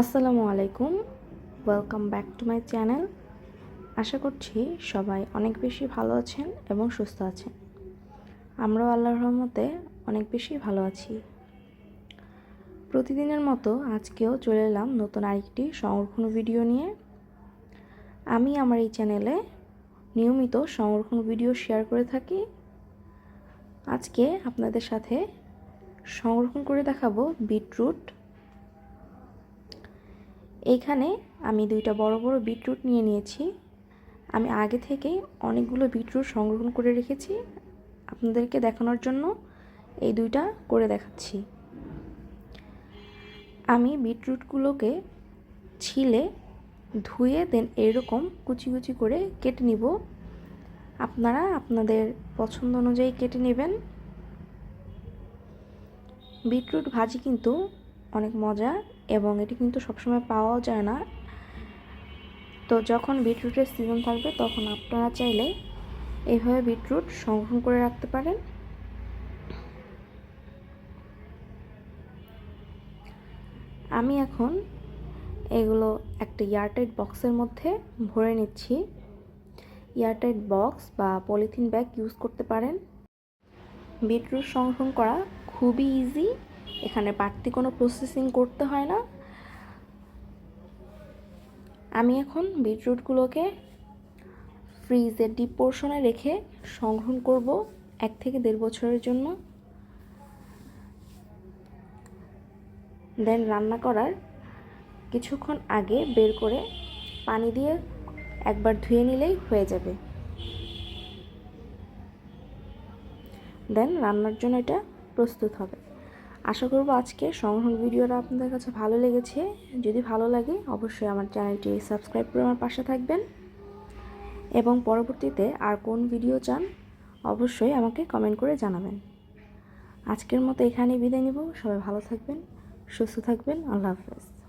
আসসালামু আলাইকুম। Welcome back to my channel আশা করছি সবাই অনেক বেশি ভালো আছেন এবং সুস্থ আছেন। আমরাও আল্লাহর রহমতে অনেক বেশি ভালো আছি। প্রতিদিনের মতো আজকেও চলে এলাম নতুন আরেকটি সংরক্ষণ ভিডিও নিয়ে। আমি আমার এই চ্যানেলে নিয়মিত সংরক্ষণ ভিডিও শেয়ার করে থাকি। আজকে আপনাদের সাথে সংরক্ষণ করে দেখাবো বিটরুট এইখানে আমি দুইটা বড় বড় বিটরুট নিয়ে নিয়েছি। আমি আগে থেকেই অনেকগুলো বিটরুট সংরক্ষণ করে রেখেছি। আপনাদেরকে দেখানোর জন্য এই দুইটা করে দেখাচ্ছি। আমি বিটরুটগুলোকে ছিলে, ধুয়ে দেন এরকম কুচি কুচি করে কেটে নিব। আপনারা আপনাদের পছন্দ অনুযায়ী কেটে নেবেন। বিটরুট ভাজি কিন্তু অনেক মজা এবং এটি কিন্তু সবসময় পাওয়াও যায় না। তো যখন বিটরুটের সিজন থাকবে তখন আপনারা চাইলে এইভাবে বিটরুট সংরক্ষণ করে রাখতে পারেন। আমি এখন এগুলো একটা এয়ারটাইট বক্সের মধ্যে ভরে নিচ্ছি। এয়ারটাইট বক্স বা পলিথিন ব্যাগ ইউজ করতে পারেন। বিটরুট সংরক্ষণ করা খুবই ইজি এখানে বাড়তি কোনো প্রসেসিং করতে হয় না। আমি এখন বিটরুটগুলোকে ফ্রিজে ডিপ পোর্শনে রেখে সংগ্রহণ করব এক থেকে দেড় বছরের জন্য। দেন রান্না করার কিছুক্ষণ আগে বের করে পানি দিয়ে একবার ধুয়ে নিলেই হয়ে যাবে। দেন রান্নার জন্য এটা প্রস্তুত হবে। আশা করব আজকে সংগ্রহণ ভিডিওটা আপনাদের কাছে ভালো লেগেছে। যদি ভালো লাগে, অবশ্যই আমার চ্যানেলটি সাবস্ক্রাইব করে আমার পাশে থাকবেন। এবং পরবর্তীতে আর কোন ভিডিও চান, অবশ্যই আমাকে কমেন্ট করে জানাবেন। আজকের মতো এখানেই বিদায় নিব। সবাই ভালো থাকবেন, সুস্থ থাকবেন। আল্লাহ হাফেজ।